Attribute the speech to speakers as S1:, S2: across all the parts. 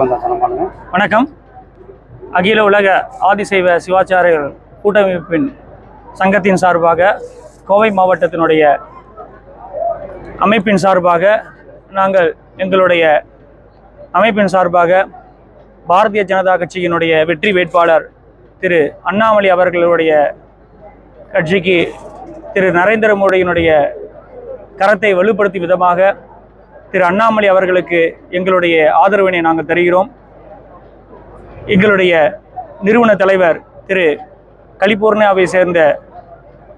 S1: வணக்கம். அகில உலக ஆதிசைவ சிவாச்சாரியர்கள் கூட்டமைப்பின் சங்கத்தின் சார்பாக கோவை மாவட்டத்தினுடைய அமைப்பின் சார்பாக நாங்கள் எங்களுடைய அமைப்பின் சார்பாக பாரதிய ஜனதா கட்சியினுடைய வெற்றி வேட்பாளர் திரு அண்ணாமலை அவர்களுடைய கட்சிக்கு திரு நரேந்திர மோடியினுடைய கரத்தை வலுப்படுத்தும் விதமாக திரு அண்ணாமலை அவர்களுக்கு எங்களுடைய ஆதரவினை நாங்கள் தருகிறோம். எங்களுடைய நிறுவன தலைவர் திரு கலிபோர்னியாவை சேர்ந்த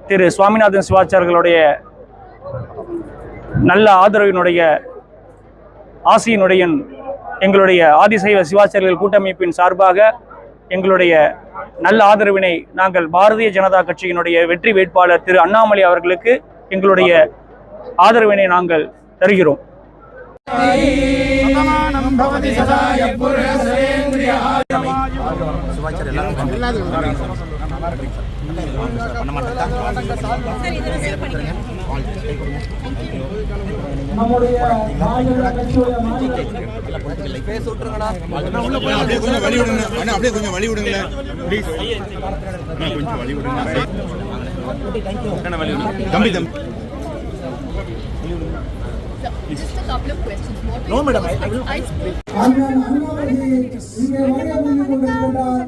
S1: திரு சுவாமிநாதன் சிவாச்சார்களுடைய நல்ல ஆதரவினுடைய ஆசியினுடைய எங்களுடைய ஆதிசைவ சிவாச்சாரியர்கள் கூட்டமைப்பின் சார்பாக எங்களுடைய நல்ல ஆதரவினை நாங்கள் பாரதிய ஜனதா கட்சியினுடைய வெற்றி வேட்பாளர் திரு அண்ணாமலை அவர்களுக்கு எங்களுடைய ஆதரவினை நாங்கள் தருகிறோம்.
S2: அப்படியே கொஞ்சம் வழி விடுங்க அண்ணா அப்படியே கொஞ்சம் வழி விடுங்களேன் ப்ளீஸ் கொஞ்சம் வழி விடுங்க தம்பி தம்பி.
S3: Just a couple of questions. What no, madam. I, I, I,
S4: I, I, I, I, I, I, I, I, I,